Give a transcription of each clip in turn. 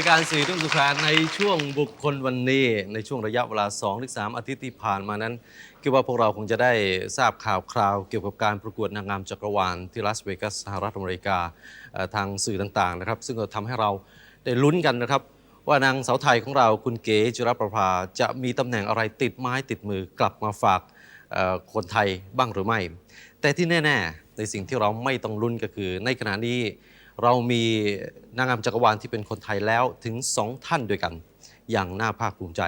รายการสี่ทุ่มสุขานในช่วงบุคคลวันนี้ ในช่วงระยะเวลา2-3ถึง3อาทิตย์ที่ผ่านมานั้นคิดว่าพวกเราคงจะได้ทราบข่าวคราว เกี่ยวกับการประกวดนางงามจักรวาลที่ลาสเวกัสสหรัฐอเมริกาทางสื่อต่างๆนะครับ ซึ่งก็ทำให้เราได้ลุ้นกันนะครับ ว่านางสาวไทยของเราคุณเก๋จิรประภาจะมีตำแหน่งอะไรติดไม้ติดมือกลับมาฝากคนไทยบ้างหรือไม่ แต่ที่แน่ ๆ ในสิ่งที่เราไม่ต้องลุ้นก็คือ ในขณะนี้ เรามีนางงามจักรวาลที่เป็นคนไทยแล้วถึงสองท่านด้วยกัน อย่างน่าภาคภูมิใจ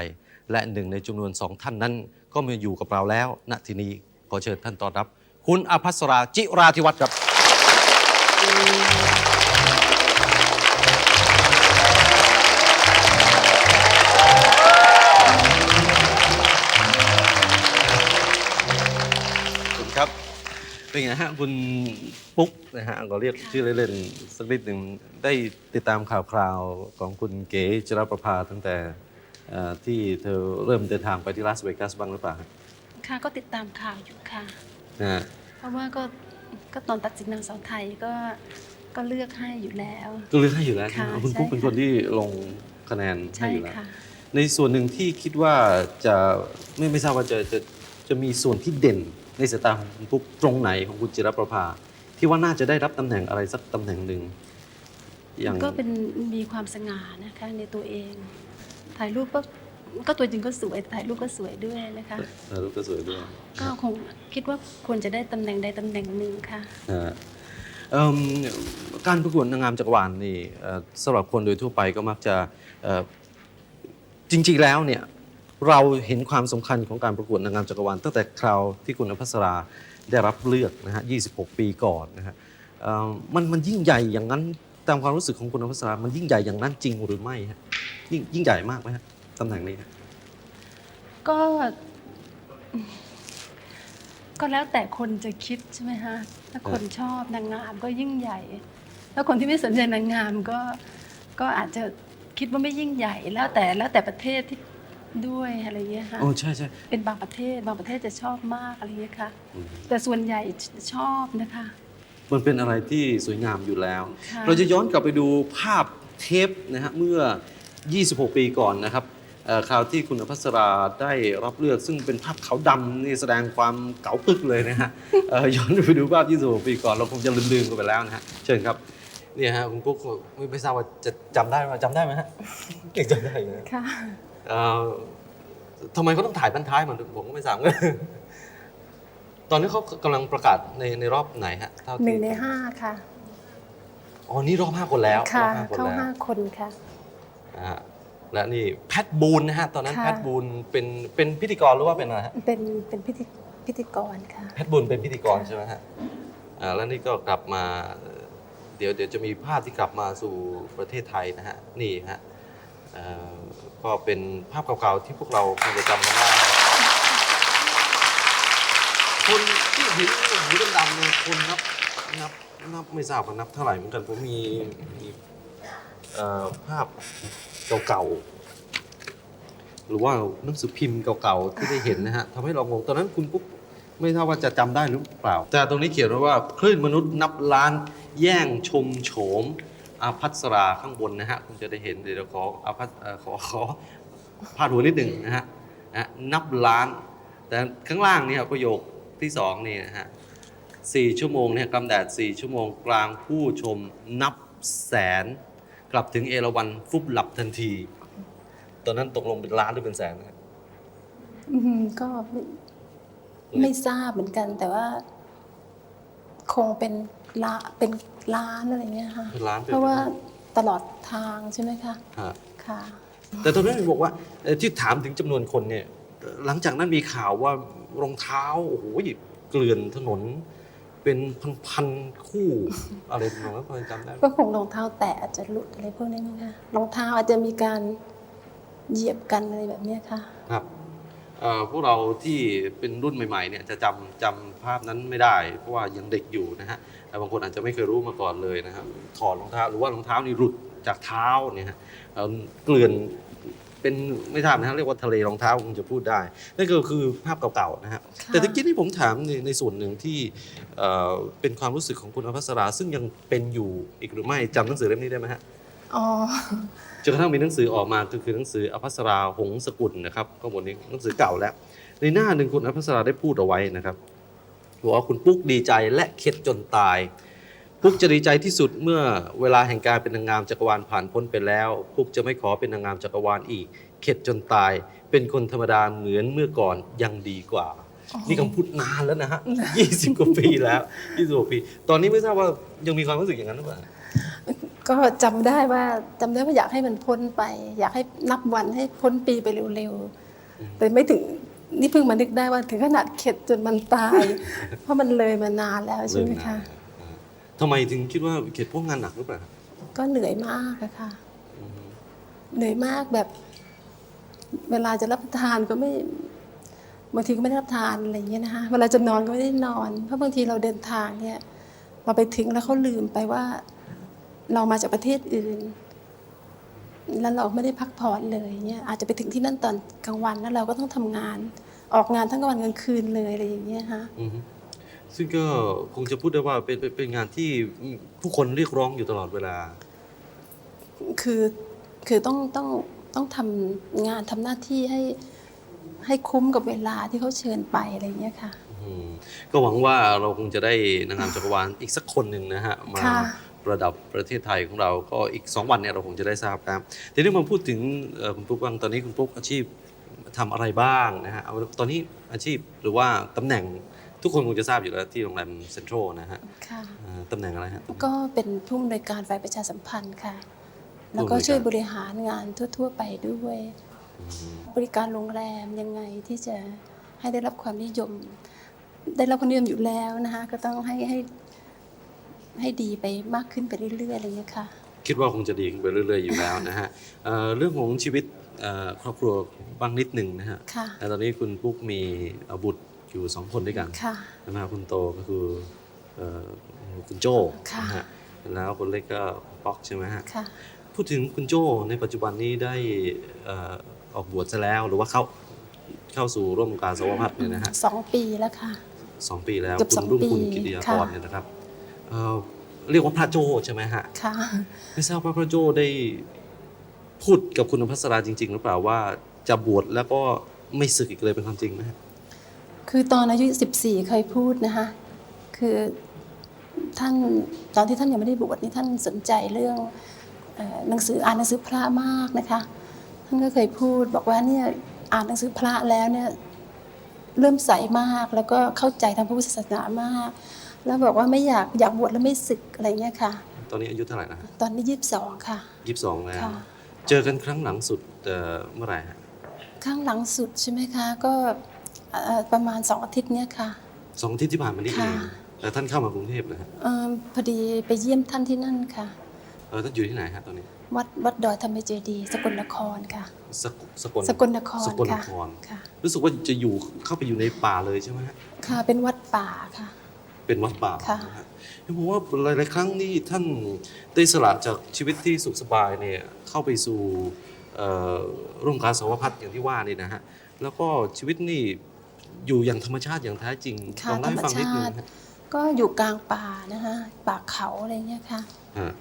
และหนึ่งในจำนวนสองท่านนั้น ก็มาอยู่กับเราแล้วณที่นี้ขอเชิญท่านต้อนรับ คุณอภัสราจิราธิวัฒน์ครับ เป็นไงฮะคุณปุ๊กนะฮะก็เรียกชื่อเล่นๆสักนิดหนึ่งได้ติดตามข่าวคราวของคุณเก๋จรประภาตั้งแต่เอ่อที่เธอเริ่มเดินทางไปที่ลาสเวกัสบ้างหรือเปล่าฮะค่ะก็ติดตามข่าวอยู่ค่ะ นะฮะเพราะว่าก็ก็ตอนตัดสินนางสาวไทยก็ก็เลือกให้อยู่แล้ว ก็เลือกให้อยู่แล้วใช่ไหมค่ะคุณปุ๊กใช่ เป็นค่ะคนที่ลงคะแนนให้ใช่อยู่แล้ว ค่ะ ในส่วนหนึ่งที่คิดว่าจะไม่ไม่ทราบว่าจะจะจะมีส่วนที่เด่น ในสายตาของคุณปุ๊กตรงไหนของคุณจิรประภา ที่ว่าน่าจะได้รับตำแหน่งอะไรสักตำแหน่งหนึ่งอย่างก็เป็นมีความสง่านะคะในตัวเอง ถ่ายรูปก็ก็ตัวจริงก็สวยถ่ายรูปก็สวยด้วยนะคะเออรูปก็สวยด้วยก็คงคิดว่าควรจะได้ตำแหน่งใดตำแหน่งหนึ่งค่ะนะฮะเอิ่มการประกวดนางงามจักรวาลนี่เอ่อสำหรับคนโดยทั่วไปก็มักจะเอ่อจริงๆแล้วเนี่ย เราเห็นความสำคัญของการประกวดนางงามจักรวาลตั้งแต่คราวที่คุณอภัสราได้รับเลือกนะฮะ 26 ปีก่อนนะฮะมันมันยิ่งใหญ่อย่างนั้นตามความรู้สึกของคุณอภัสรามันยิ่งใหญ่อย่างนั้นจริงหรือไม่ฮะยิ่งยิ่งใหญ่มากไหมฮะตำแหน่งนี้ก็ก็แล้วแต่คนจะคิดใช่ไหมฮะถ้าคนชอบนางงามก็ยิ่งใหญ่ แล้วคนที่ไม่สนใจนางงามก็ก็อาจจะคิดว่าไม่ยิ่งใหญ่แล้วแต่แล้วแต่ประเทศที่ ด้วยอะไรเงี้ยค่ะโอ้ใช่ใช่เป็นบางประเทศบางประเทศจะชอบมากอะไรเงี้ยค่ะอืมแต่ส่วนใหญ่ชอบนะคะ มันเป็นอะไรที่สวยงามอยู่แล้วค่ะเราจะย้อนกลับไปดูภาพเทปนะฮะเมื่อ 26 ปีก่อนนะครับเอ่อคราวที่คุณอภัสราได้รับเลือกซึ่งเป็นภาพขาวดำนี่แสดงความเก๋าปึกเลยนะฮะเอ่อย้อนไปดูภาพ 26 ปีก่อนเราคงจะลืมๆกันไปแล้วนะฮะเชิญครับเนี่ยฮะคุณปุ๊กไม่ไม่ทราบว่าจะจำได้ไหมจำได้ไหมฮะเก่งจำได้เลยค่ะเอ่อ ทำไมเขาต้องถ่ายบันท้ายมันผมก็ไม่ทราบตอนนี้เขากำลังประกาศในในรอบไหนฮะเท่าที่หนึ่งในห้าค่ะอ๋อนี่รอบห้าคนแล้วค่ะรอบห้าคนเข้าแล้วห้าคนค่ะนะฮะและนี่แพทบูนนะฮะตอนนั้นค่ะแพทบูนเป็นเป็นพิธีกรหรือว่าเป็นอะไรฮะเป็นเป็นพิธีพิธีกรค่ะแพทบูนเป็นพิธีกรค่ะใช่ไหมฮะอ่าแล้วนี่ก็กลับมา เดี๋ยวเดี๋ยวจะมีภาพที่กลับมาสู่ประเทศไทยนะฮะนี่ฮะ เอ่อก็เป็นภาพเก่าๆที่พวกเราคงจะจำกันได้คนที่เห็นหูดำๆเนี่ยคนนับนับนับไม่ทราบว่านับเท่าไหร่เหมือนกันผมมีมีเอ่อภาพเก่าๆหรือว่าหนังสือพิมพ์เก่าๆที่ได้เห็นนะฮะทำให้เรางงตอนนั้นคุณปุ๊บไม่ทราบว่าจะจำได้หรือเปล่า แต่ตรงนี้เขียนไว้ว่าคลื่นมนุษย์นับล้านแย่งชมโฉม อาพัสราข้างบนนะฮะคุณจะได้เห็นเดี๋ยวขออาพัสขอขอพาดหัวนิดหนึ่งนะฮะนะนับล้าน แต่ข้างล่างเนี่ยประโยคที่สองนี่นะฮะสี่ชั่วโมงเนี่ยกำแดดสี่ชั่วโมงกลางผู้ชมนับแสน กลับถึงเอราวันฟุบหลับทันที ตอนนั้นตกลงเป็นล้านหรือเป็นแสนนะฮะก็ไม่ทราบเหมือนกันแต่ว่า คงเป็น ละเป็นล้านอะไรเงี้ยค่ะเป็นล้านไปเพราะว่าตลอดทางใช่ไหมคะฮะค่ะ แต่ตอนนั้นบอกว่าเอ่อที่ถามถึงจำนวนคนเนี่ยเอ่อหลังจากนั้นมีข่าวว่ารองเท้าโอ้โหเกลื่อนถนน เป็นพันๆคู่ อะไรทำนองนั้นพอจะจำได้ไหมก็คงรองเท้าแตะอาจจะหลุดอะไรพวกนี้มั้งคะรองเท้าอาจจะมีการเหยียบกันอะไรแบบเนี้ยค่ะ ครับ เอ่อพวกเราที่เป็นรุ่นใหม่ๆเนี่ยจะจำจำภาพนั้นไม่ได้ เพราะว่ายังเด็กอยู่นะฮะแต่บางคนอาจจะไม่เคยรู้มาก่อนเลยนะครับถอดรองเท้าหรือว่ารองเท้านี่หลุดจากเท้าเนี่ยฮะเอ่อเกลื่อนเป็นไม่ทราบนะฮะเรียกว่าทะเลรองเท้าคงจะพูดได้นั่นก็คือภาพเก่าๆนะฮะค่ะแต่ตะกี้ที่ผมถามในในส่วนหนึ่งที่เอ่อเป็นความรู้สึกของคุณอภัสรา ซึ่งยังเป็นอยู่อีกหรือไม่จำหนังสือเล่มนี้ได้ไหมฮะ อ๋อ จนกระทั่งมีหนังสือออกมาก็คือหนังสืออภัสราหงสกุลนะครับก็บทนี้หนังสือเก่าแล้ว ในหน้าหนึ่งคุณอภัสราได้พูดเอาไว้นะครับบอกว่าคุณปุ๊กดีใจและเข็ดจนตาย ปุ๊กจะดีใจที่สุดเมื่อเวลาแห่งการเป็นนางงามจักรวาลผ่านพ้นไปแล้ว ปุ๊กจะไม่ขอเป็นนางงามจักรวาลอีก เข็ดจนตาย เป็นคนธรรมดาเหมือนเมื่อก่อนยังดีกว่าอ๋อนี่คำพูดนานแล้วนะฮะ20กว่าปีแล้ว20กว่าปี ตอนนี้ไม่ทราบว่ายังมีความรู้สึกอย่างนั้นหรือเปล่า ก็จำได้ว่าจำได้ว่าอยากให้มันพ้นไป อยากให้นับวันให้พ้นปีไปเร็วๆแต่ไม่ถึงนี่เพิ่งมานึกได้ว่าถึงขนาดเข็ดจนมันตาย เพราะมันเลยมานานแล้วใช่ไหมคะอ่าทำไมถึงคิดว่าเข็ดพวกงานหนักหรือเปล่าก็เหนื่อยมากอะค่ะอืมเหนื่อยมากแบบ เวลาจะรับประทานก็ไม่บางทีก็ไม่ได้รับประทานอะไรอย่างเงี้ยนะคะเวลาจะนอนก็ไม่ได้นอน เพราะบางทีเราเดินทางเนี่ยเราไปถึงแล้วเขาลืมไปว่า เรามาจากประเทศอื่น แล้วเราไม่ได้พักผ่อนเลยเนี่ยอาจจะไปถึงที่นั่นตอนกลางวันแล้วเราก็ต้องทำงาน ออกงานทั้งกลางวันกลางคืนเลยอะไรอย่างเงี้ยฮะอืมซึ่งก็คงจะพูดได้ว่าเป็นเป็นเป็นงานที่ผู้คนเรียกร้องอยู่ตลอดเวลา คือคือต้องต้องต้องทำงานทำหน้าที่ให้ให้คุ้มกับเวลาที่เขาเชิญไปอะไรอย่างเงี้ยค่ะอืมก็หวังว่าเราคงจะได้นางงามจักรวาลอีกสักคนหนึ่งนะฮะมาค่ะป ระดับประเทศไทยของเราก็อีก 2 วันเนี่ยเราคงจะได้ทราบครับทีนี้มาพูดถึงเอ่อคุณปุ๊กบ้างตอนนี้คุณปุ๊กอาชีพทำอะไรบ้างนะฮะเอาตอนนี้อาชีพหรือว่าตำแหน่งทุกคนคงจะทราบอยู่แล้วที่โรงแรมเซ็นทรัลนะฮะค่ะเอ่อตำแหน่งอะไรฮะก็เป็นผู้อำนวยการฝ่ายประชาสัมพันธ์ค่ะ แล้วก็ผู้อำนวยการช่วยบริหารงานทั่ว ๆ ไปด้วยอืมบริการโรงแรมยังไงที่จะให้ได้รับความนิยม ได้รับความนิยมอยู่แล้วนะคะก็ต้องให้ให้ ให้ดีไปมากขึ้นไปเรื่อยๆอะไรอย่างเงี้ยค่ะ คิดว่าคงจะดีขึ้นไปเรื่อย ๆ อยู่แล้วนะฮะเอ่อเรื่องของชีวิตเอ่อครอบครัวบ้างนิดหนึ่งนะฮะค่ะ แต่ตอนนี้คุณปุ๊กมีเอ่อบุตรอยู่สองคนด้วยกันค่ะ นะครับคุณโตก็คือเอ่อคุณโจ้ค่ะ นะฮะแล้วคนเล็กก็คุณป๊อกใช่ไหมฮะค่ะ พูดถึงคุณโจ้ในปัจจุบันนี้ได้เอ่อออกบวชซะแล้วหรือว่าเข้าเข้าสู่ร่วมวงการสวพัฒน์เนี่ยนะฮะ สองปีแล้วค่ะ สองปีแล้วเกือบคุสณองรุ่งคุณปีกิติยากรค่ะ เนี่ยนะครับ เอ่อเรียกว่าพระโจ้ใช่ไหมฮะ ค่ะ ไม่ทราบว่าพระโจ้ได้พูดกับคุณอภัสราจริง ๆ หรือเปล่าว่าจะบวชแล้วก็ไม่สึกอีกเลยเป็นความจริงไหมฮะคือตอนอายุ 14 เคยพูดนะคะ คือท่านตอนที่ท่านยังไม่ได้บวชนี่ท่านสนใจเรื่องเอ่อหนังสืออ่านหนังสือพระมากนะคะ ท่านก็เคยพูดบอกว่าเนี่ยอ่านหนังสือพระแล้วเนี่ยเริ่มใสมากแล้วก็เข้าใจทางพระพุทธศาสนามาก แล้วบอกว่าไม่อยากอยากบวชแล้วไม่ศึกอะไรเงี้ยค่ะ ตอนนี้อายุเท่าไหร่นะฮะตอนนี้ยี่สิบสองค่ะ ยี่สิบสองแล้ว ค่ะ เจอกันครั้งหลังสุดเอ่อเมื่อไหร่ฮะข้างหลังสุดใช่ไหมคะ ก็เอ่อประมาณสองอาทิตย์เนี้ยค่ะ สองอาทิตย์ที่ผ่านมานี่เอค่ะ งแต่ท่านเข้ามากรุงเทพนะฮะเอ่อพอดีไปเยี่ยมท่านที่นั่นค่ะ เออท่านอยู่ที่ไหนฮะตอนนี้วัดวัดดอยธรรมเจดีย์สกลนครค่ะ สกสกลสกลนครสกลนค่ะคร ค่ะ รู้สึกว่าจะอยู่เข้าไปอยู่ในป่าเลยใช่ไหมฮะค่ะ เป็นวัดป่าค่ะ เป็นวัดป่าค่ะ นะฮะเห็นบอกว่าหลายๆครั้งนี่ท่านได้สละจากชีวิตที่สุขสบายเนี่ยเข้าไปสู่เอ่อร่วมการสวพัฒน์อย่างที่ว่านี่นะฮะแล้วก็ชีวิตนี่อยู่อย่างธรรมชาติอย่างแท้จริงค่ะลองเล่าให้ฟังนิดนึงธรรมชาติ ฮะก็อยู่กลางป่านะคะป่าเขาอะไรเงี้ยค่ะ ฮะ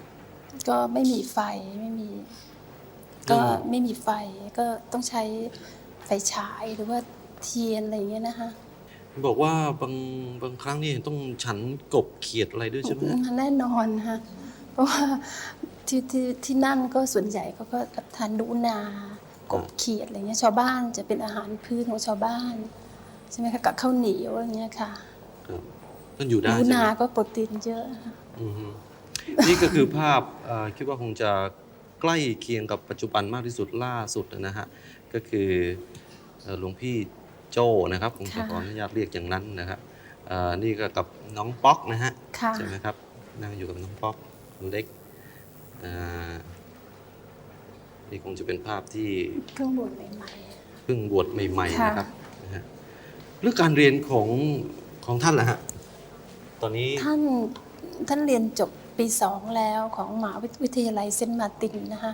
ก็ไม่มีไฟไม่มี ก็ไม่มีไฟก็ต้องใช้ไฟฉายหรือว่าเทียนอะไรอย่างเงี้ยนะคะ บอกว่าบางบางครั้งนี่ต้องฉันกบเขียดอะไรด้วยใช่ไหมฮะแน่นอนนะคะเพราะว่าที่ที่ที่นั่นก็ส่วนใหญ่เขาก็รับทานหนูนากบเขียดอะไรเงี้ยชาวบ้านจะเป็นอาหารพื้นของชาวบ้านใช่ไหมคะกับข้าวเหนียวอะไรเงี้ยค่ะครับท่านอยู่หได้นูใช่ไหมนาก็โปรตีนเยอะค่ะอือฮึนี่ก็คือภาพเอ่อคิดว่าคงจะใกล้เคียงกับปัจจุบันมากที่สุดล่าสุดนะฮะก็คือเอ่อหลวงพี่ โจ้นะครับผมจะขออนุญาตเรียกอย่างนั้นนะครับเอ่อนี่ก็กับน้องป๊อกนะฮะค่ะใช่ไหมครับนั่งอยู่กับน้องป๊อกคนเล็กเอ่อนี่คงจะเป็นภาพที่เครื่องบดใหม่เพิ่งบวชใหม่ๆค่ะนะครับนะฮะเรื่องการเรียนของของท่านล่ะฮะตอนนี้ๆท่านท่านเรียนจบปีสองแล้วของมหาวิทยาลัยเซนต์มาร์ตินนะคะ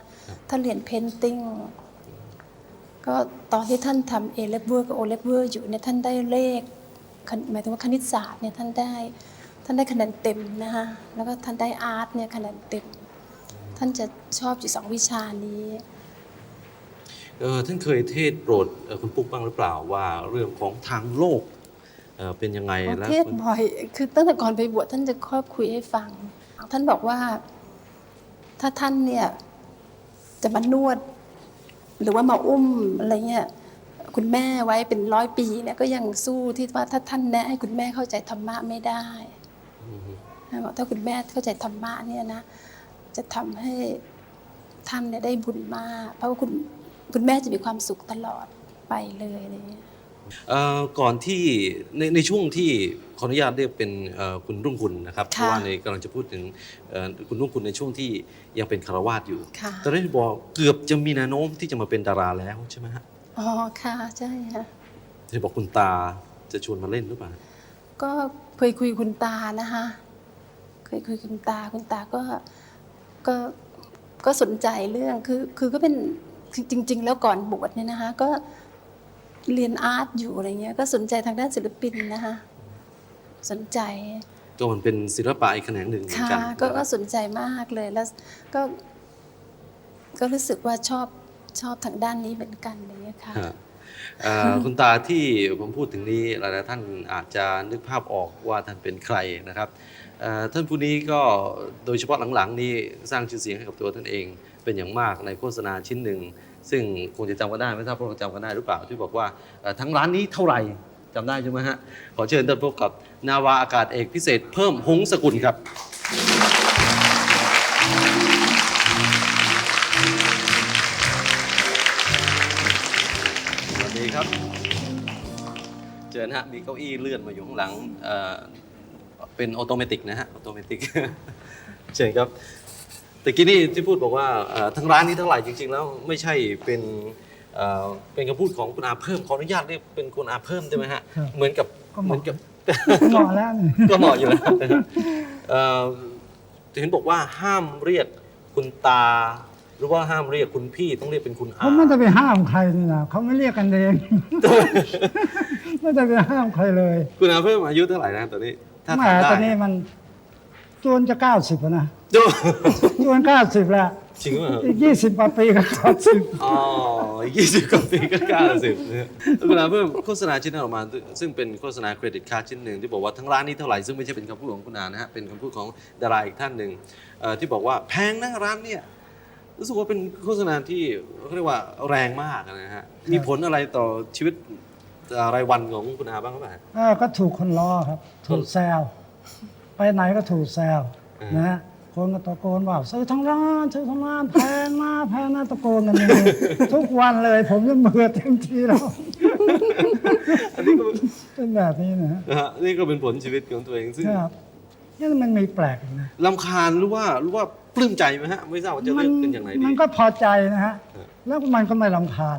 ท่านเรียนเพนติ้ง ก็ตอนที่ท่านทำเอเลเวอร์กับโอเลเวอร์อยู่เนี่ยท่านได้เลขคณหมายถึงว่าคณิตศาสตร์เนี่ยท่านได้ท่านได้คะแนนเต็มนะคะแล้วก็ท่านได้อาร์ตเนี่ยคะแนนเต็ม ท่านจะชอบอยู่สองวิชานี้เออท่านเคยเทศน์โปรดเอ่อคุณปุ๊กบ้างหรือเปล่าว่าเรื่องของทางโลกเอ่อเป็นยังไงประแล้วเทศบ่อยคือตั้งแต่ก่อนไปบวชท่านจะครอบคุยให้ฟัง ท่านบอกว่าถ้าท่านเนี่ยจะมานวด หรือว่ามาอุ้มอะไรเงี้ยคุณแม่ไว้เป็นร้อยปีเนี่ยก็ยังสู้ที่ว่าถ้าท่านแนะให้คุณแม่เข้าใจธรรมะไม่ได้อืมท่านบอกถ้าคุณแม่เข้าใจธรรมะเนี่ยนะจะทำให้ท่านเนี่ยได้บุญมาก เพราะว่าคุณคุณแม่จะมีความสุขตลอดไปเลยอะไรเงี้ย เอ่อก่อนที่ในในช่วงที่ขออนุญาตเรียกเป็นเอ่อคุณรุ่งคุณนะครับเพค่ะราะว่าในกำลังจะพูดถึงเอ่อคุณรุ่งคุณในช่วงที่ยังเป็นคารวาสอยู่ค่ะ ตอนนี้นบอกเกือบจะมีแนวโน้มที่จะมาเป็นดาราแล้วใช่ไหมฮะอ๋อค่ะใช่ค่ะที่บอกคุณตาจะชวนมาเล่นหรือเปล่าก็เคยคุยคุณตานะคะเคยคุยคุณตาคุณตาก็ก็ก็สนใจเรื่องคือคือก็เป็นคือจริง ๆ แล้วก่อนบวชเนี่ยนะคะก็ เรียนอาร์ตอยู่อะไรเงี้ย ก็สนใจทางด้านศิลปินนะคะสนใจก็มันเป็นศิลปะอีกแขนงหนึ่งเหมือนค่ะกันก็ก็สนใจมากเลยแล้วก็ ก็รู้สึกว่าชอบชอบทางด้านนี้เหมือนกันอะไรเงี้ยค่ะ ฮะเอ่อคุณตาที่ผมพูดถึงนี้หลายๆท่านอาจจะนึกภาพออกว่าท่านเป็นใครนะครับเอ่อท่านผู้นี้ก็โดยเฉพาะหลังๆ นี้สร้างชื่อเสียงให้กับตัวท่านเองเป็นอย่างมากในโฆษณาชิ้นหนึ่ง ซึ่งคงจะจำกันได้ไม่ทราบพวกเราจำกันได้หรือเปล่าที่บอกว่าทั้งร้านนี้เท่าไหร่จำได้ใช่ไหมฮะขอเชิญท่านพบกับนาวาอากาศเอกพิเศษเพิ่มหงสกุลครับสวัสดีครับเจอนะฮะมีเก้าอี้เลื่อนมาอยู่ข้างหลังเป็นออโตเมติกนะฮะออโตเมติกเชิญครับ แต่กี้นี่ที่พูดบอกว่าเอ่อทั้งร้านนี้เท่าไหร่จริง ๆ แล้วไม่ใช่เป็นเอ่อเป็นคำพูดของคุณอาเพิ่มขออนุญาตเรียกเป็นคุณอาเพิ่มได้ไหมฮะครับ เหมือนกับก็เหมาะเหมือนกับเหมาะแล้วนี่ก็เหมาะอยู่แล้วนะครับเอ่อเห็นบอกว่าห้ามเรียกคุณตา หรือว่าห้ามเรียกคุณพี่ต้องเรียกเป็นคุณอา เขาไม่ได้ไปห้ามใครนี่นะเขาไม่เรียกกันเอง ไม่ได้ไปห้ามใครเลยคุณอาเพิ่มอายุเท่าไหร่นะตอนนี้ถ้าแหมทำได้ตอนนี้มัน จวนจะเก้าสิบนะโจ้จวนเก้าสิบแล้วจริงป่ะอีกยี่สิบกว่าปีก็เก้าสิบอ๋อยี่สิบกว่าปีก็เก้าสิบนะคุณอาเพิ่มโฆษณาชิ้นนั้นออกมา ซึ่งเป็นโฆษณาเครดิตการ์ดชิ้นหนึ่งที่บอกว่าทั้งร้านนี้เท่าไหร่ ซึ่งไม่ใช่เป็นคำพูดของคุณอานะฮะ เป็นคำพูดของดาราอีกท่านหนึ่งเอ่อที่บอกว่าแพงนะร้านเนี่ยรู้สึกว่าเป็นโฆษณาที่เขาเรียกว่าแรงมากนะฮะ มีผลอะไรต่อชีวิตเอ่อรายวันของคุณอาบ้างหรือเปล่าเออก็ถูกคนล้อครับ ถูกแซว ไปไหนก็ถูกแซวอืมนะฮะคนก็ตะโกนว่าซื้อทั้งร้านซื้อทั้งร้านแพงมากแพงนะตะโกนกันอย่างนี้ทุกวันเลย ผมจะเบื่อเต็มทีแล้วอันนี้ก็เป็นแบบนี้นะฮะนะฮะนี่ก็เป็นผลชีวิตของตัวเองซึ่งครับนี่มันมีแปลกอีกนะลำคาญหรือว่าหรือว่าปลื้มใจไหมฮะ ไม่ทราบว่าจะเลือกเป็นอย่างไรดีมันก็พอใจนะฮะเออแล้วมันก็ไม่ลำคาญ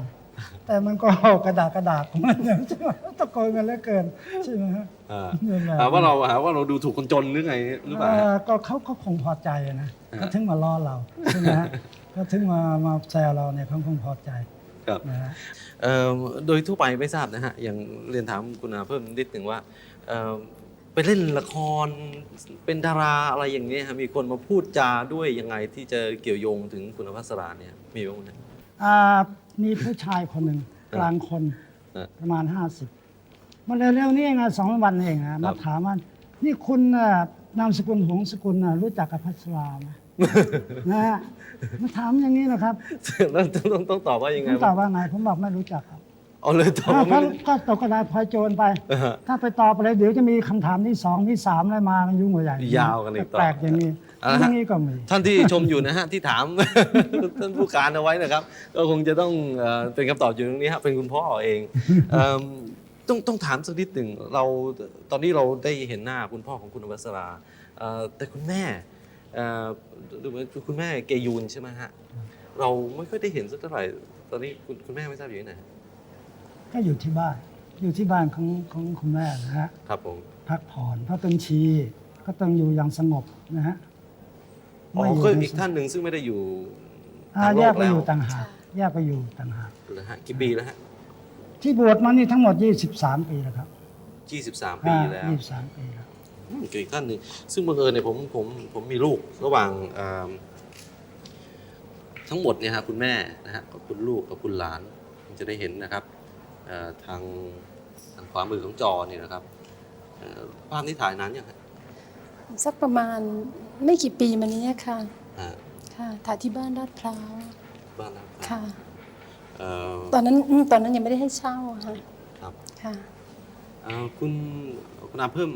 แต่มันก็กระดากกระดากของมันอย่างใช่ไหมตะโกนกันเหลือเกินใช่ไหมฮะ อ่านี่แหละ หาว่าเราหาว่าเราดูถูกคนจนหรือไงหรือเปล่าเอ่ฮะอก็เขาก็คงพอใจนะเออเขาถึงมาล้อเราใช่ไหมฮะเขาถึงมามาแซวเราเนี่ยเขาคงพอใจครับ นะฮะ เอ่อโดยทั่วไปไม่ทราบนะฮะ อย่างเรียนถามคุณอาเพิ่มนิดหนึ่งว่าเอ่อไปเล่นละครเป็นดาราอะไรอย่างเนี้ยฮะมีคนมาพูดจาด้วยยังไงที่จะเกี่ยวโยงถึงคุณพัสราเนี่ยมีบ้างไหม อ่า มีผู้ชายคนหนึ่งกลางคนเออประมาณห้าสิบมาเร็วๆนี่เองนะสองวันเองนะมาถามว่านี่คุณน่ะนามสกุลหงสกุลน่ะรู้จักกับพัสราไหมนะฮะมาถามอย่างนี้นะครับแล้วต้องต้องตอบว่ายังผไงมตอบว่าไงผมบอกไม่รู้จักครับเอาเลยตอบถ้าว่าเขาไม่รู้ก็ตกกระดาษพลอยโจรไปอ่าฮะถ้าไปตอบอะไรเดี๋ยวจะมีคำถามที่สองที่สามแล้วมามันยุ่งกว่าใหญ่ยาวกันอีกต่อแปลกๆอย่างนี้ เอาละฮะอย่างนี้ก็มี ท่านที่ชมอยู่นะฮะ ที่ถาม ท่านผู้การเอาไว้นะครับ ก็คงจะต้องเอ่อเป็นคำตอบอยู่ตรงนี้ฮะเป็นคุณพ่อเองเอิ่มต้องต้องถามสักนิดหนึ่งเราตอนนี้เราได้เห็นหน้าคุณพ่อของคุณอวัสราเอ่อแต่คุณแม่เอ่อดูเหมือนคุณแม่เกยูนใช่ไหมฮะเราไม่ค่อยได้เห็นสักเท่าไหร่ตอนนี้คุณคุณแม่ไม่ทราบอยู่ที่ไหนก็อยู่ที่บ้าน อยู่ที่บ้านของของคุณแม่นะฮะ ครับผม พักผ่อนเพราะเป็นชีก็ต้องอยู่อย่างสงบนะฮะ อ๋อไม่ยู่ก็ในอีกท่านหนึ่งซึ่งไม่ได้อยู่อ่าทางโลแยกกไปแล้อวยู่ต่างหากแยกไปอยู่ต่างหากนะฮะกี่ปีแล้วฮะที่บวชมานี่ทั้งหมด 23 ปีแล้วครับยี่สิบสามปีแล้วยี่สิบสามปีแล้ว อืมเกี่ยวกับอีกท่านหนึ่งซึ่งบังเอิญเนี่ยผมผมผมมีลูกระหว่างเอิ่มทั้งหมดเนี่ยฮะคุณแม่นะฮะกับคุณลูกกับคุณหลานคุณจะได้เห็นนะครับเอ่อทางทางขวามือของจอเนี่ยนะครับเอ่อภาพนี้ถ่ายนานยังฮะสักประมาณ ไม่กี่ปีมานี้ค่ะอ่าค่ะถ่ายที่บ้านลาดพร้าวบ้านนะครับค่ะ เอ่อตอนนั้นอืมตอนนั้นยังไม่ได้ให้เช่าอะค่ะครับค่ะ เอ่อคุณคุณอาเพิ่ม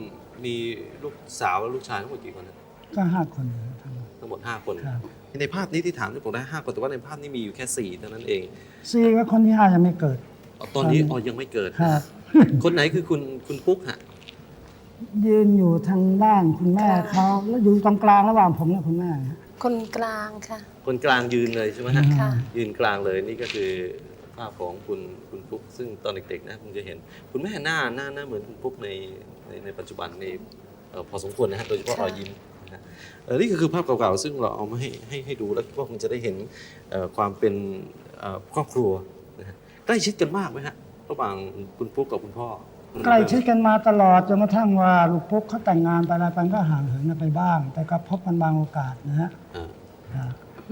มีลูกสาวและลูกชายทั้งหมดกี่คนนะก็ห้าคนนะทั้งหมดทั้งหมด5คน ครับในภาพนี้ที่ถามที่ผมได้5คนแต่ว่าในภาพนี้มีอยู่แค่4เท่านั้นเองสี่ก็คนที่ห้ายังไม่เกิด อ๋อตอนนี้ครับอ๋อยังไม่เกิด ครับ คนไหนคือคุณคุณปุ๊กฮะ ยืนอยู่ทางด้านคุณแม่ค่ะเขาแล้วอยู่ตรงกลางระหว่างผมกับคุณแม่ คนกลางค่ะ คนกลางยืนเลยใช่ไหมฮะค่ะ ยืนกลางเลยนี่ก็คือภาพของคุณคุณปุ๊กซึ่งตอนเด็กๆนะคุณจะเห็น คุณแม่หน้าหน้าหน้าเหมือนคุณปุ๊กในในในปัจจุบันในเอ่อพอสมควรนะฮะโดยเฉพาะค่ะ รอยยิ้มนะฮะเออนี่ก็คือภาพเก่าๆซึ่งเราเอามาให้ให้ให้ดูแล้วคิดว่าคงจะได้เห็นเอ่อความเป็นเอ่อครอบครัวนะฮะใกล้ชิดกันมากไหมฮะระหว่างคุณปุ๊กกับคุณพ่อ ใกล้ชิดกันมาตลอดจนกระทั่งว่าลูกปุ๊กเขาแต่งงานไปอะไรไปก็ห่างเหินกันไปบ้าง แต่ก็พบกันบางโอกาสนะฮะอ่าครับ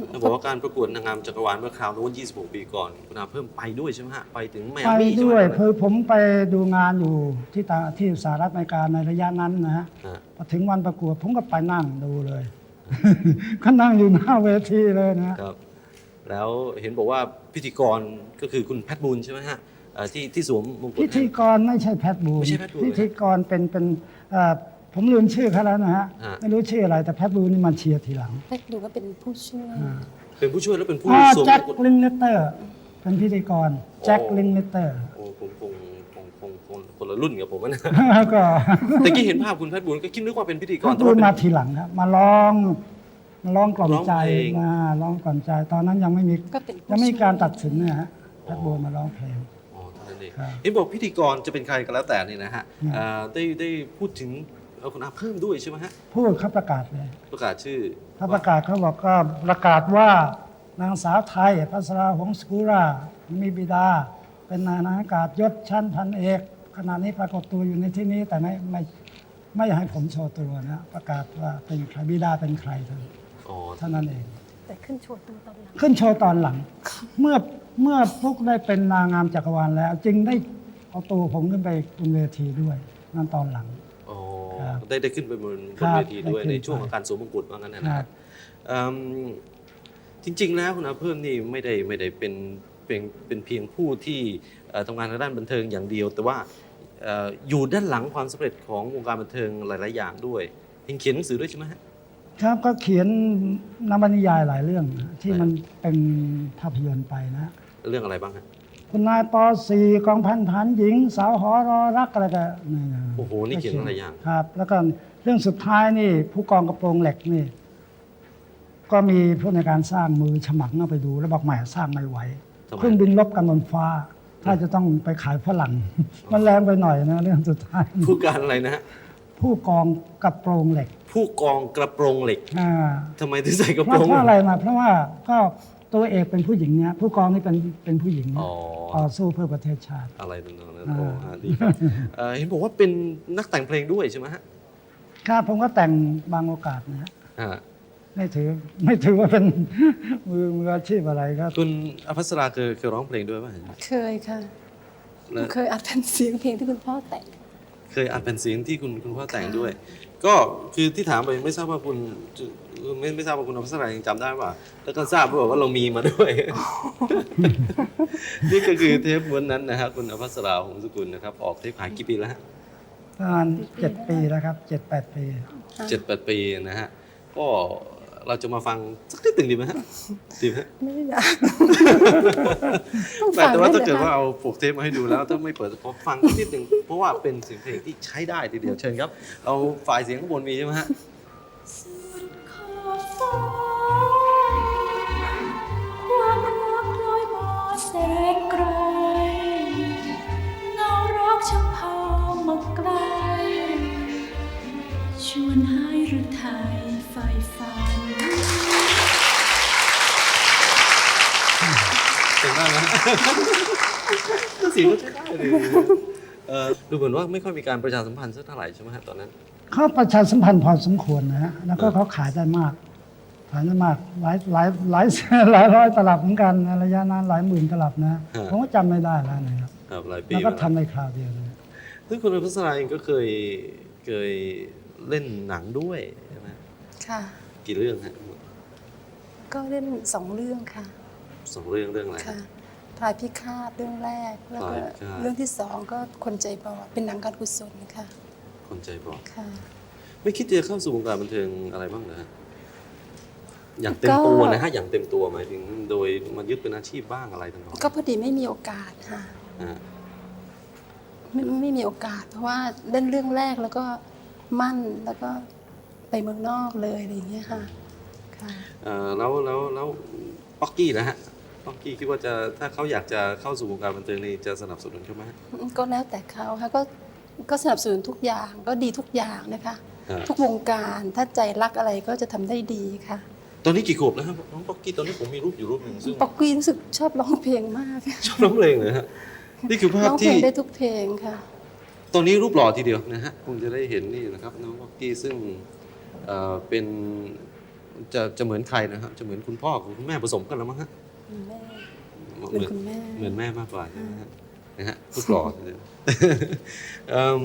แล้วบอกว่าการประกวดนางงามจักรวาลเมื่อคราวโน้น26 ปีก่อนคุณอาเพิ่มไปด้วยใช่ไหมฮะ ไปถึงไมไปอามี่ใช่ด้ไหมวย คือผมไปดูงานอยู่ที่ต่างที่สหรัฐอเมริกาในระยะนั้นนะฮะอ่าพอถึงวันประกวดผมก็ไปนั่งดูเลยก็นั่งอยู่หน้าเวทีเลยนะฮะครับ แล้วเห็นบอกว่าพิธีกรก็คือคุณแพทบูลใช่ไหมฮะเอ่อที่ที่สวมมงกุฎพิธีให้กรไม่ใช่แพทย์บูลไม่ใช่แพทย์บูลพิธีกรเป็นเป็นเอ่อผมลืมชื่อเขาแล้วนะฮะฮะ ไม่รู้ชื่ออะไรแต่แพทย์บูลนี่มาเชียร์ทีหลังแรกดูว่าเป็นผู้ช่วย เป็นผู้ช่วยแล้วเป็นผู้อ่าสวมแจ็มคงกุฎ ลิงเลเตอร์ เป็นพิธีกรแจ็คลิงเลเตอร์ โอ้คงคงคงคงคงคนละรุ่นกับผมนะ ก็แต่กี้เห็นภาพคุณแพทบูลก็คิดนึกว่าเป็นพิธีกแพรทย์แต่บูว่าลเป็น มาทีหลังครับมาร้องมาร้องกล่อมใจร้องเพลง มาร้องกล่อมใจ ตอนนั้นยังไม่มีก็เป็นผู้ยังไม่มีการช่วย ตัดสินนะฮะแพทย์บูลมาร้องเพลง อ๋อเท่านั้นเองครับเห็นบอกพิธีกรจะเป็นใครก็แล้วแต่นี่นะฮะอืมเอ่อได้ได้พูดถึงเอ่อคุณอาเพิ่มด้วยใช่ไหมฮะพูดเขาประกาศเลยประกาศชื่อเขาประกาศเขาบอกก็ประกาศว่านางสาวไทยพัสราหงสกุรามีบิดา เป็นนายนากาศยศชั้นพันเอก ขณะนี้ปรากฏตัวอยู่ในที่นี้แต่ไม่ไม่ไม่อยากให้ผมโชว์ตัวนะประกาศว่าเป็นใครบิดาเป็นใครเท่านั้นอ๋อเท่านั้นเอง แต่ขึ้นโชว์ตัวตอนหลัง ขึ้นโชว์ตอนหลัง เมื่อ เมื่อพวกได้เป็นนางงามจักรวาลแล้ว จึงได้เอาตัวผมขึ้นไปบนเวทีด้วยนั่นตอนหลัง อ๋อครับได้ได้ขึ้นไปบนบครันบเวทีด้วยได้ขึ้นในช่วงไปของการสวมมงกุฎว่างั้นนะคครัรับบ เอิ่มจริง ๆ แล้วคุณอาเพิ่มนี่ไม่ได้ไม่ได้เป็นเป็นเป็นเพียงผู้ที่เอ่อทำงานทางด้านบันเทิงอย่างเดียว แต่ว่าเอ่ออยู่ด้านหลังความสำเร็จของวงการบันเทิงหลาย ๆ อย่างด้วยเห็นเขียนหนังสือด้วยใช่ไหมฮะ ครับก็เขียนนวนิยายหลายเรื่องนะที่ครับมันเป็นภาพยนตร์ไปนะ เรื่องอะไรบ้างฮะคุณนายป .4 กองพันฐานหญิง สาวหอรอรักอะไรกันนี่นะโอ้โหนี่เขียนหลายอย่าง ครับ แล้วก็เรื่องสุดท้ายนี่ ผู้กองกระโปรงเหล็กนี่ ก็มีผู้ในการสร้างมือฉมักเข้าไปดู แล้วบอกแหมสร้างไม่ไหวทำไม เครื่องบินลบกันบนฟ้า ถ้าจะต้องไปขายฝรั่ง มันแรงไปหน่อยนะ เรื่องสุดท้าย ผู้การอะไรนะฮะผู้กองกระโปรงเหล็กผู้กองกระโปรงเหล็กอ่าทำไมถึงใส่กระเพโปรราะงเพราะอะไรมาเพราะว่าก็ ตัวเอกเป็นผู้หญิงเนี่ยผู้กองนี่เป็นเป็นผู้หญิงอ๋อ ต่อสู้เพื่อประเทศชาติ อะไรนั่นๆนั้นอ่าโอ้ฮะดีครับเอ่อเห็นบอกว่าเป็นนักแต่งเพลงด้วยใช่ไหมฮะครับผมก็แต่งบางโอกาสนะฮะอ่าไม่ถือไม่ถือว่าเป็น มือมืออาชีพอะไรครับ คุณอภัสราเคยเคยร้องเพลงด้วยป่ะเคยค่ะ แล้วเคยอัดแผ่นเสียงเพลงที่คุณพ่อแต่ง เคยอัดเป็นเสียงที่คุณคุณพ่อแต่งด้วย ก็คือที่ถามไปไม่ทราบว่าคุณ ไม่ไม่ทราบว่าคุณอภัสรายังจำได้ป่ะแล้วก็ทราบว่าเรามีมาด้วย นี่ก็คือเทปวันนั้นนะฮะคุณอภัสราหงสกุลนะครับ ออกเทปขายกี่ปีแล้วฮะประมาณเจ็ดปีแล้วครับเจ็ดแปดปีเจ็ดแปดปีนะฮะก็เราจะมาฟังสักนิดหนึ่งดีไหมฮะดีไหมฮะไม่อยากต้องแต่ฟังแต่ว่าด้วยถ้าเกิดนะคะว่าเอาปกเทปมาให้ดูแล้วถ้าไม่เปิดขอฟังนิดหนึ่งเพราะว่าเป็นเสียงเพลงที่ใช้ได้ทีเดียวเชิญครับเอาฝ่ายเสียงข้างบนมีใช่ไหมฮะ แสนไกลเงารักช่างพามาไกล ชวนให้หรือไทยไฟฝันเสียงได้ไหมเสียงก็ใช้ได้เลยเออดูเหมือนว่าไม่ค่อยมีการประชาสัมพันธ์สักเท่าไหร่ใช่ไหมฮะตอนนั้น เขาประชาสัมพันธ์พอสมควรนะฮะ แล้วก็เขาขายได้มาก ถ่ายนั้นมากหลายหลายหลายหลายร้อยตลับเหมือนกันนะระยะนานหลายหมื่นตลับนะผมก็จำไม่ได้แล้วนะครับครับหลายปีแล้วก็มาทำในคราวเดียวเลยซึ่งคุณอภัสราเองก็เคยเคยเล่นหนังด้วยใช่ไหมค่ะ กี่เรื่องฮะก็เล่นสองเรื่องค่ะ สองเรื่องเรื่องอะไรค่ะพลายพิฆาตเรื่องแรก แล้วก็พลายพิฆาต เรื่องที่สองก็คนใจบอดเป็นหนังการกุศลค่ะ คนใจบอดค่ะ ไม่คิดจะเข้าสู่วงการบันเทิงอะไรบ้างเหรอฮะ อย่างเต็มตัวนะฮะอย่างเต็มตัวหมายถึงโดยมายึดเป็นอาชีพบ้างอะไรต่างๆก็พอดีไม่มีโอกาสค่ะอ่าไม่ไม่มีโอกาส เพราะว่าเล่นเรื่องแรกแล้วก็มั่นแล้วก็ไปเมืองนอกเลยอะไรอย่างเงี้ยค่ะค่ะเอ่อแล้วแล้วแล้วป๊อกกี้นะฮะป๊อกกี้คิดว่าจะถ้าเขาอยากจะเข้าสู่วงการบันเทิงนี่จะสนับสนุนเขาไหมฮะก็แล้วแต่เขาค่ะก็ก็สนับสนุนทุกอย่างก็ดีทุกอย่างนะคะอ่าทุกวงการถ้าใจรักอะไรก็จะทำได้ดีค่ะ ตอนนี้กี่ขวบแล้วครับน้องป๊อกกี้ตอนนี้ผมมีรูปอยู่รูปหนึ่งซึ่งปอกกี้รู้สึกชอบร้องเพลงมากชอบร้องเพลงเลยฮะนี่คือภาพร้องเพลที่งได้ทุกเพลงค่ะ ตอนนี้รูปหล่อทีเดียวนะฮะคงจะได้เห็นนี่นะครับน้องป๊อกกี้ซึ่งเอ่อเป็นจะจะเหมือนใครนะครับ จะเหมือนคุณพ่อกับคุณแม่ผสมกันแล้วมั้งฮะคุณแม่เหเป็นมือน คุณแม่ เหมือนแม่มากกว่าใช่ไหมฮะนะฮะรูปหล่อทีเดียวเอิ่ม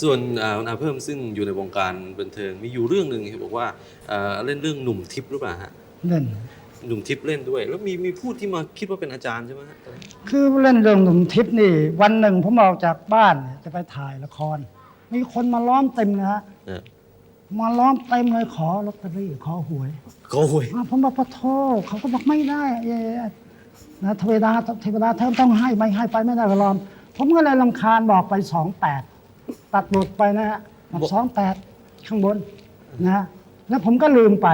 ส่วนอ่าคุณอาเพิ่มซึ่งอยู่ในวงการบันเทิงมีอยู่เรื่องหนึ่งเห็นบอกว่าเอ่อเล่นเรื่องหนุ่มทิพย์หรือเปล่าฮะเล่นหนุ่มทิพย์เล่นด้วย แล้วมีมีพูดที่มาคิดว่าเป็นอาจารย์ใช่ไหมฮะคือเล่นเรื่องหนุ่มทิพย์นี่ วันหนึ่งผมออกจากบ้านเนี่ยจะไปถ่ายละคร มีคนมาล้อมเต็มนะฮะเออมาล้อมเต็มเลยขอลอตเตอรี่ขอหวยโอ้ยอ่าผมบอกพระโทษเขาก็บอกไม่ได้เอ่อนะเทวดาเทวดาเธอต้องให้ไม่ให้ไปไม่ได้ก็ลอมผมก็เลยลำคาญบอกไปสองแปด ตัดบทไปนะฮะบอกสองแปดข้างบนนะฮะแล้วผมก็ลืมไป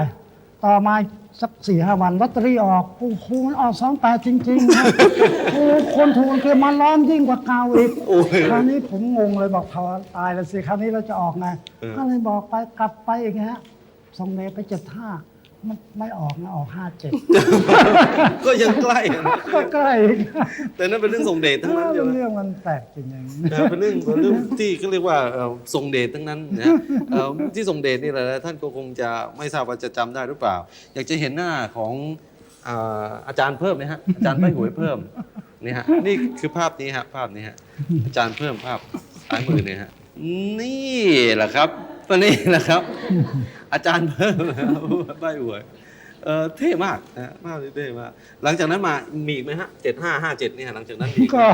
ต่อมาสักสี่ห้าวันลอตเตอรี่ออกโอ้โหมันออกสองแปดจริงๆนะโอ้โหคนถูกคือมาล้อมยิ่งกว่าเก่าอีกโอ้ยคราวนี้ผมงงเลยบอกเขาตายแล้วสิคราวนี้เราจะออกไงเออก็เลยบอกไปกลับไปอีกฮะส่งเมย์ไปเจ็ดห้า มันไม่ออกนะออกห้าเจ็ดก็ยังใกล้นะก็ใกล้อีกแต่นั่นเป็นเรื่องส่งเดชทั้งนั้นใช่ไหมเรื่องมันแปลกจริงอย่างนี้ นะเป็นเรื่องเป็นเรื่องที่เขาเรียกว่าเอ่อทรงเดชทั้งนั้นนะเอ่อที่ทรงเดชนี่แหละท่านก็คงจะไม่ทราบว่าจะจำได้หรือเปล่า อยากจะเห็นหน้าของอ่าอาจารย์เพิ่มนะฮะอาจารย์ใบหวยเพิ่มนี่ฮะนี่คือภาพนี้ฮะภาพนี้ฮะอาจารย์เพิ่มภาพซ้ายมือเนี่ยฮะนี่แหละครับ ตัวนี้แหละครับ อาจารย์เพิ่มใบหวยเออเท่มากนะฮะภาพนี้เท่มาก หลังจากนั้นมามีอีกไหมฮะเจ็ดห้าห้าเจ็ดเนี่ยหลังจากนั้นมีอีกไหมก็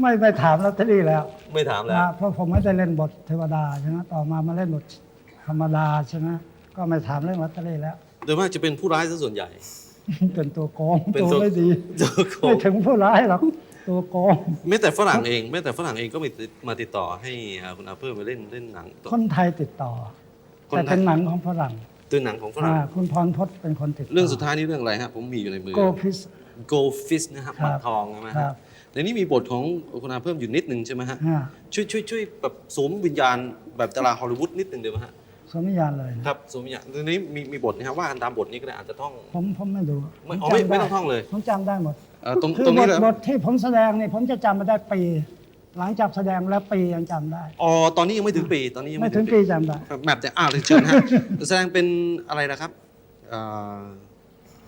ไม่ไปถามลอตเตอรี่แล้ว ไม่ถามแล้วนะเพราะผมไม่ได้เล่นบทเทวดาใช่ไหมต่อมามาเล่นบทธรรมดาใช่ไหมก็ไม่ถามเรื่องลอตเตอรี่แล้ว โดยมากจะเป็นผู้ร้ายซะส่วนใหญ่ เป็นตัวโกงเป็นตัวตัวไม่ดีตัวโกไม่งถึงผู้ร้ายหรอก ตัวโกงแม้แต่ฝรั่งเองแม้แต่ฝรั่งเองก็มีติดมาติดต่อให้อ่าคุณอาเพิ่มไปเล่นเล่นหนังต่อคนไทยติดต่อคนแต่ไทยเป็นหนังของฝรั่งตัวหนังของฝรั่งอ่าคุณพรพจน์เป็นคนติดต่เรื่องสุดท้ายนี้เรื่องอะไรฮะผมมีอยู่ในมือโกพิส Goldfish นะครับครับหมัดทองใช่ไหมครัฮะบในนี้มีบทของคุณอาเพิ่มอยู่นิดนึงใช่ไหมฮะฮะช่วยช่วยช่วยแบบสวมวิญญาณแบบดาราฮอลลีวูดนิดนึงเดียวไหมฮะ สมญานเลยนะครับสวมวิญญาณในนี้มีมีบทนะฮะว่ากันตามบทนี้ก็ได้อาจจะต้องผมผมไม่ดูไม่ผอ๋อไม่จำไม่ด้ต้องท่องเลยผมจำได้หมดเอ่อตรงคือตรงบนี้ทเลยบทที่ผมแสดงนี่ผมจะจำไม่ได้ปี หลังจากแสดงแล้วปียังจำได้ อ๋อตอนนี้ยังไม่ถึงปีตอนนี้ยังไม่ไม่ถึถึงงปีปีจำได้แมปแต่อ้าวเลยเชิญฮะ แสดงเป็นอะไรนะครับอ่า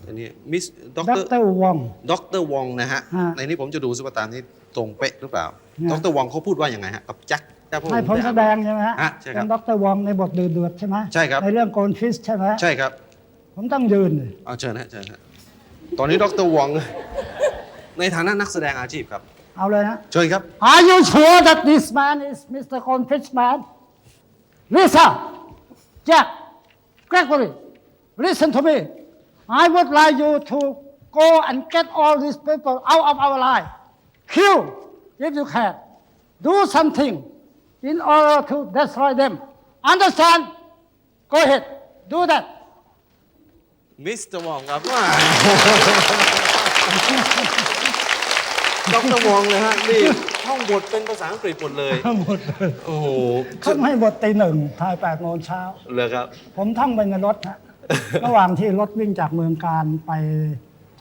อันนี้มิสด็อกดเตอร์ รวอง ด็อกเตอร์วองนะฮะ ฮะในนี้ผมจะดูสุภาตามนี้ตรงเป๊ะหรือเปล่า ฮะ ด็อกเตอร์วองเขาพูดว่าอย่างไงฮะ กับแจ็ค แจ็คพวกให้ผมแสดงใช่ไหมฮะอะใช่ครับเป็นดรวองในบทเดือดๆใช่ไหมใช่ครับ ในเรื่องโกนฟิสใช่ไหมใช่ครับผมต้องยืนเลยเอาเชิญฮะเชิญฮะตอนนี้ด็อกเตอร์วอง ในฐานะนักแสดงอาชีพครับ เอาเลยนะ เชิญครับ Are you sure that this man is Mr. Goldfish man? Lisa, Jack, Gregory, listen to me. I would like you to go and get all these people out of our life. Kill, if you can. Do something in order to destroy them. Understand? Go ahead. Do that. มิสเตอร์วองครับว่าด็อกเตอร์วองเลยฮะนี่ท่องบทเป็นภาษาอังกฤษหมดเลยหมดเลยโอ้โหเขาให้บทตีหนึ่งถ่ายแปดโมงเช้า เลยครับ ผมท่องไปในรถฮะ ระหว่างที่รถวิ่งจากเมืองการไป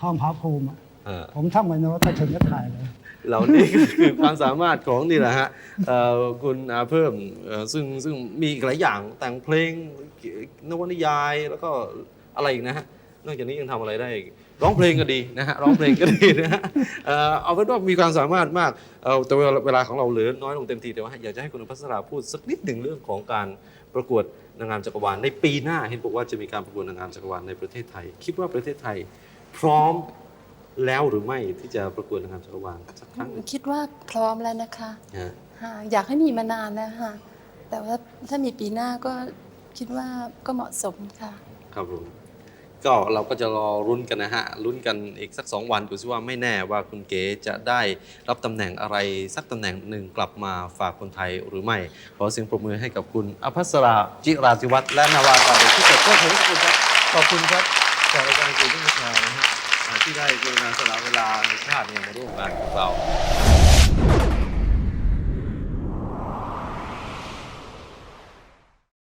ทองผาภูมิอะเออ ผมท่องไปในรถไปถึงก็ถ่ายเลย เหล่านี้ก็คือความสามารถของนี่แหละฮะคุณอาเพิ่มซึ่งซึ่งมีอีกหลายอย่างแต่งเพลงนวนิยายแล้วก็อะไรอีกนะฮะนอกจากนี้ยังทำอะไรได้อีกร้องเพลงก็ดีนะฮะร้องเพลงก็ดีนะฮะเอาเป็นว่ามีความสามารถมากเอ่อแต่เวลาเวลาของเราเหลือน้อยลงเต็มทีแต่ว่าอยากจะให้คุณอภัสราพูดสักนิดหนึ่งเรื่องของการประกวดนางงามจักรวาลในปีหน้าเห็นบอกว่าจะมีการประกวดนางงามจักรวาลในประเทศไทย คิดว่าประเทศไทยพร้อม แล้วหรือไม่ที่จะประกวดนางงามจักรวาลสักครั้งหนึ่งคิดว่าพร้อมแล้วนะคะนะฮะฮะอยากให้มีมานานแล้วค่ะ แต่ว่าถ้ามีปีหน้าก็คิดว่าก็เหมาะสมค่ะ ครับผมก็เราก็จะรอรุ้นกันนะฮะลุ้นกันอีกสักสองวันดูซิว่าไม่แน่ว่าคุณเก๋จะได้รับตำแหน่งอะไรสักตำแหน่งหนึ่งกลับมาฝากคนไทยหรือไม่ ขอเสียงปรบมือให้กับคุณอภัสราจิราธิวัฒน์และนาวากาศที่เกิดขึ้นขอบคุณครับขอบคุณครับ ที่ได้กรุณาสละเวลาในชาตินี้มาร่วมงานกับเรา